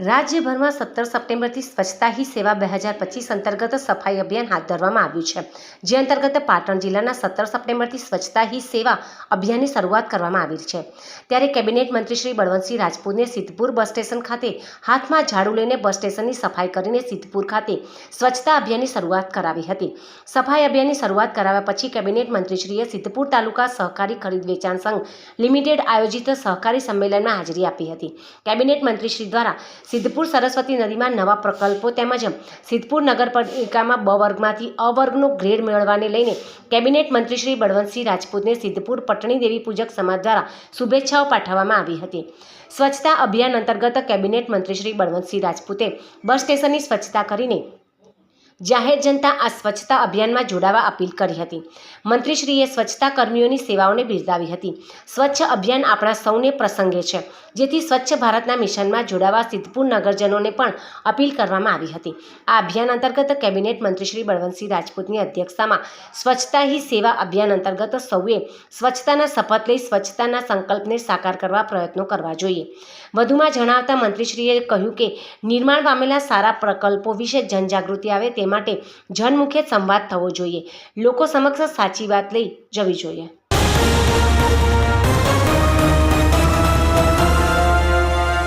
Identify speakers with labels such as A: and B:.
A: રાજ્યભરમાં સત્તર સપ્ટેમ્બરથી સ્વચ્છતા હી સેવા બે હજાર પચીસ અંતર્ગત સફાઈ અભિયાન હાથ ધરવામાં આવ્યું છે. જે અંતર્ગત પાટણ જિલ્લાના સત્તર સપ્ટેમ્બરથી સ્વચ્છતા હી સેવા અભિયાનની શરૂઆત કરવામાં આવી છે. ત્યારે કેબિનેટ મંત્રી શ્રી બળવંતસિંહ રાજપૂતને સિદ્ધપુર બસ સ્ટેશન ખાતે હાથમાં ઝાડુ લઈને બસ સ્ટેશનની સફાઈ કરીને સિદ્ધપુર ખાતે સ્વચ્છતા અભિયાનની શરૂઆત કરાવી હતી. સફાઈ અભિયાનની શરૂઆત કરાવ્યા પછી કેબિનેટ મંત્રીશ્રીએ સિદ્ધપુર તાલુકા સહકારી ખરીદ વેચાણ સંઘ લિમિટેડ આયોજિત સહકારી સંમેલનમાં હાજરી આપી હતી. કેબિનેટ મંત્રીશ્રી દ્વારા સિદ્ધપુર સરસ્વતી નદીમાં નવા પ્રકલ્પો તેમજ સિદ્ધપુર નગરપાલિકામાં બ વર્ગમાંથી અ વર્ગનો ગ્રેડ મેળવવાને લઈને કેબિનેટ મંત્રી શ્રી બળવંતસિંહ રાજપૂતને સિદ્ધપુર પટણી દેવી પૂજક સમાજ દ્વારા શુભેચ્છાઓ પાઠવવામાં આવી હતી. સ્વચ્છતા અભિયાન અંતર્ગત કેબિનેટ મંત્રી શ્રી બળવંતસિંહ રાજપૂતે બસ સ્ટેશનની સ્વચ્છતા કરીને જાહેર જનતા આ સ્વચ્છતા અભિયાનમાં જોડાવા અપીલ કરી હતી. મંત્રીશ્રીએ સ્વચ્છતા કર્મીઓની સેવાઓને બિરદાવી હતી. સ્વચ્છ અભિયાન આપણા સૌને પ્રસંગે છે. જેથી સ્વચ્છ ભારતના મિશનમાં જોડાવા સિદ્ધપુર નગરજનોને પણ અપીલ કરવામાં આવી હતી. આ અભિયાન અંતર્ગત કેબિનેટ મંત્રી શ્રી બળવંતસિંહ રાજપૂતની અધ્યક્ષતામાં સ્વચ્છતા હી સેવા અભિયાન અંતર્ગત સૌએ સ્વચ્છતાના શપથ લઈ સ્વચ્છતાના સંકલ્પને સાકાર કરવા પ્રયત્નો કરવા જોઈએ. વધુમાં જણાવતા મંત્રીશ્રીએ કહ્યું કે, નિર્માણ પામેલા સારા પ્રકલ્પો વિશે જનજાગૃતિ આવે તે માટે જનમુખે સંવાદ થવો જોઈએ. લોકો સમક્ષ સાચી વાત લઈ જવી જોઈએ.